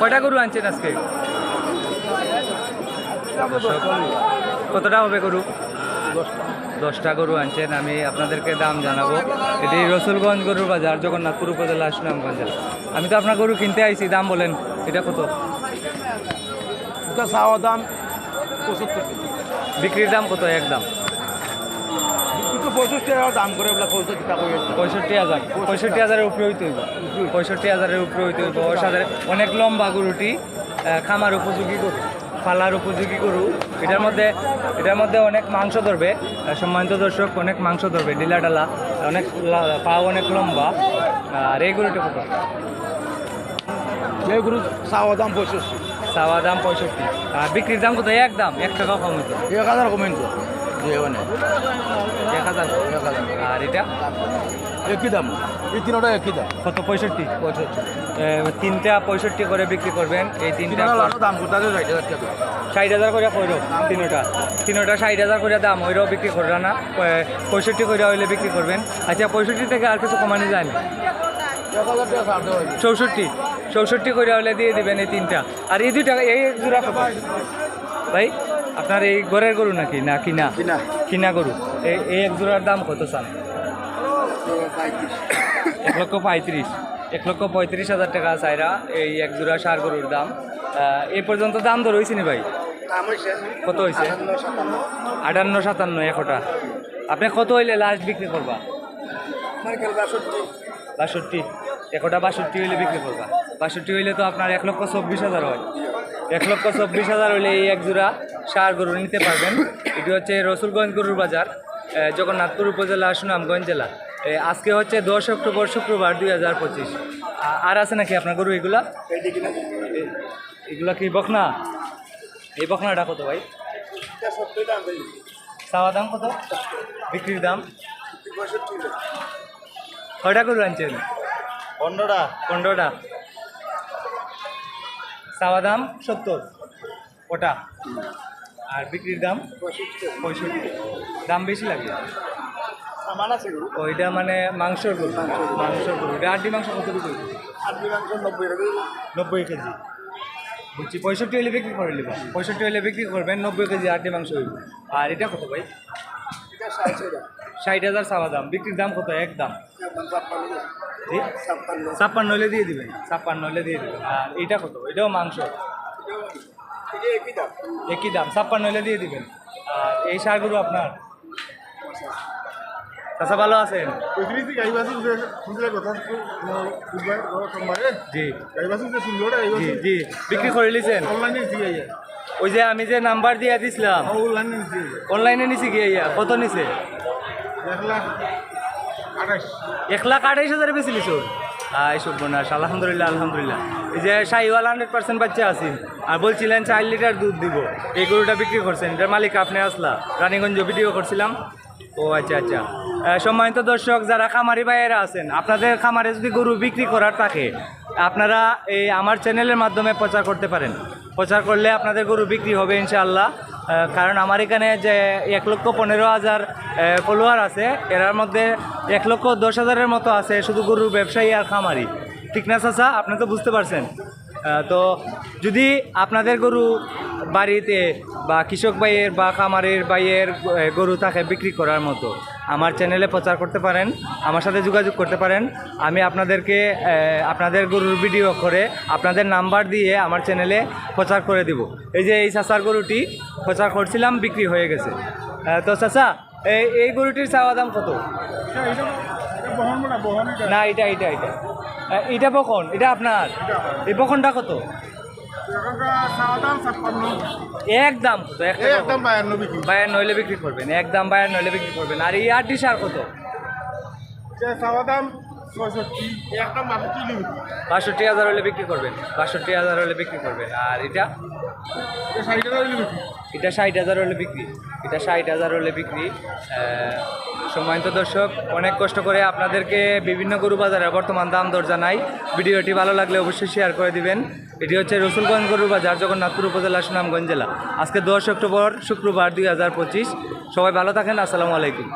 কয়টা গরু আনছেন আজকে? কতটা হবে গরু? দশটা গরু আনছেন আমি আপনাদেরকে দাম জানাব। এটি রসুলগঞ্জ গরুর বাজার জগন্নাথপুর উপজেলা সুনামগঞ্জ। আমি তো আপনার গরু কিনতে আইছি দাম বলেন এটা কত? দাম বিক্রির দাম কত একদম কিন্তু পঁয়ষট্টি দাম করে ওগুলা পঁয়ষট্টি টাকা পঁয়ষট্টি হাজার। পঁয়ষট্টি হাজারের উপরে হইতে হইব। পঁয়ষট্টি হাজারের উপরে হইতে হইব। সাথে অনেক লম্বা গরুটি খামার উপযোগী গরু ফালার উপযোগী গরু। এটার মধ্যে এটার মধ্যে অনেক মাংস ধরবে। সম্মানিত দর্শক অনেক মাংস ধরবে ডিলা ডালা অনেক পা অনেক লম্বা। আর এই গরুটা কত? এগুলো চাওয়া দাম পঁয়ষট্টি। চাওয়া দাম পঁয়ষট্টি। আর বিক্রির দাম কত? এক দাম এক টাকা কম হইতো। এক হাজার কমেন তো যে মানে এক হাজার এক হাজার। আর এটা? একই দাম। এই তিনটা একই দাম। কত? পঁয়ষট্টি। পঁয়ষট্টি। তিনটা পঁয়ষট্টি করে বিক্রি করবেন। এই তিনটা দাম। করতে ষাট হাজার করে কইরো তিনোটা। তিনোটা ষাট হাজার করে দাম ওইটাও বিক্রি করবে না। পঁয়ষট্টি করে হইলে বিক্রি করবেন। আচ্ছা পঁয়ষট্টি থেকে আর কিছু কমানো যায় না? চৌষট্টি। চৌষট্টি করে হলে দিয়ে দিবেন এই তিনটা। আর এই দুইটা এই জোড়া ভাই? আপনার এই ঘরের গরু নাকি? না কিনা। কিনা। গরু। এই এই এক জোড়ার দাম কত চান? এক লক্ষ পঁয়ত্রিশ। এক লক্ষ পঁয়ত্রিশ হাজার টাকা চাইরা এই এক জোড়া সার গরুর দাম। এই পর্যন্ত দাম দর হয়েছে নি ভাই? কত হয়েছে আটান্ন সাতান্ন। একটা আপনি কত হইলে লাস্ট বিক্রি করবা? বাষট্টি। একটা বাষট্টি হইলে বিক্রি করবা। বাষট্টি হইলে তো আপনার এক লক্ষ চব্বিশ হাজার হয়। এক লক্ষ চব্বিশ হাজার হইলে এই এক জোড়া সার গরু নিতে পারবেন। এটি হচ্ছে রসুলগঞ্জ গরুর বাজার জগন্নাথপুর উপজেলা সুনামগঞ্জ জেলা। আজকে হচ্ছে দশ অক্টোবর শুক্রবার দুই হাজার পঁচিশ। আর আছে নাকি আপনার গরু এগুলা? এগুলা কি বকনা? এই বকনাটা কত ভাই? চাওয়া দাম কত? বিক্রির দাম? কয়টা গরু আনছেন? পনেরোটা। পনেরোটা। চাওয়া দাম সত্তর। ওটা আর বিক্রির দাম? পঁয়ষট্টি। দাম বেশি লাগে? ওইটা মানে মাংসর গরু। মাংসর গরু। এটা মাংস কতটুকু আটটি মাংস নব্বই টাকা নব্বই কেজি। বুঝছি পঁয়ষট্টি হলে বিক্রি করে নেবেন পঁয়ষট্টি হলে বিক্রি করবেন নব্বই কেজি আড্ডি মাংস হইব। আর এটা কত ভাই? এটা ষাট হাজার চাওয়া দাম। বিক্রির দাম কত? এক দাম। জি? ছাপ্পান্ন। হলে দিয়ে দিবেন। ছাপ্পান্ন হলে দিয়ে দিবেন। আর এইটা কত? এটাও মাংস। একই দাম। একই দাম ছাপ্পান্ন হলে দিয়ে দিবেন। আর এই সারগুলো আপনার? চাষা ভালো আছেন? জি। বিক্রি করে যায় ওই যে আমি যে নাম্বার দিয়ে দিছিলাম। অনলাইনে নিছি গিয়ে ইয়া কত নিছে? এক লাখ আঠাশ। এক লাখ আঠাইশ হাজারে বেশি লিছো আই সর্বনাশ আলহামদুলিল্লাহ আলহামদুলিল্লাহ। এই যে শাহিওয়াল হান্ড্রেড পার্সেন্ট বাচ্চা আছেন আর বলছিলেন চার লিটার দুধ দিব। এই গরুটা বিক্রি করছেন, এটার মালিক আপনি আসলা। রানীগঞ্জ ভিডিও করছিলাম। ও আচ্ছা আচ্ছা। সম্মানিত দর্শক, যারা খামারি ভাইয়েরা আছেন, আপনাদের খামারে যদি গরু বিক্রি করার থাকে, আপনারা এই আমার চ্যানেলের মাধ্যমে প্রচার করতে পারেন। প্রচার করলে আপনাদের গরু বিক্রি হবে, ইনশাআল্লাহ। কারণ আমার এখানে যে এক লক্ষ পনেরো হাজার ফলোয়ার আছে, এরার মধ্যে এক লক্ষ দশ হাজারের মতো আছে শুধু গরুর ব্যবসায়ী আর খামারি। ঠিক না, চাচা? আপনি তো বুঝতে পারছেন। তো যদি আপনাদের গরু বাড়িতে বা কৃষক ভাইয়ের বা খামারের ভাইয়ের গরু থাকে বিক্রি করার মতো আমার চ্যানেলে প্রচার করতে পারেন আমার সাথে যোগাযোগ করতে পারেন। আমি আপনাদেরকে আপনাদের গরুর ভিডিও করে আপনাদের নাম্বার দিয়ে আমার চ্যানেলে প্রচার করে দিব। এই যে এই চাচার গরুটি প্রচার করছিলাম বিক্রি হয়ে গেছে। তো চাচা এই এই গরুটির চাওয়া দাম কত? না এটা এটা এটা। এটা বখন এটা আপনার? এই বখনটা কত? এখানকার চাওয়া এক দাম কত এক এই টাকা একদম বায়ান্ন নইলে বিক্রি করবেন এক দাম বায়ার নইলে বিক্রি করবেন। আর এই আটটি সার কত? একদম বাষট্টি হাজার হলে বিক্রি করবেন বাষট্টি হাজার হলে বিক্রি করবেন। আর এটা? এটা ষাট হাজার হলে বিক্রি। এটা ষাট হাজার হলে বিক্রি। সম্মানিত দর্শক, অনেক কষ্ট করে আপনাদেরকে বিভিন্ন গরু বাজারে বর্তমান দাম দর জানাই। ভিডিওটি ভালো লাগলে অবশ্যই শেয়ার করে দিবেন। এটি হচ্ছে রসুলগঞ্জ গরু বাজার, জগন্নাথপুর উপজেলা, সুনামগঞ্জ জেলা। আজকে দশ অক্টোবর, শুক্রবার দুই হাজার পঁচিশ। সবাই ভালো থাকেন, আসসালামু আলাইকুম।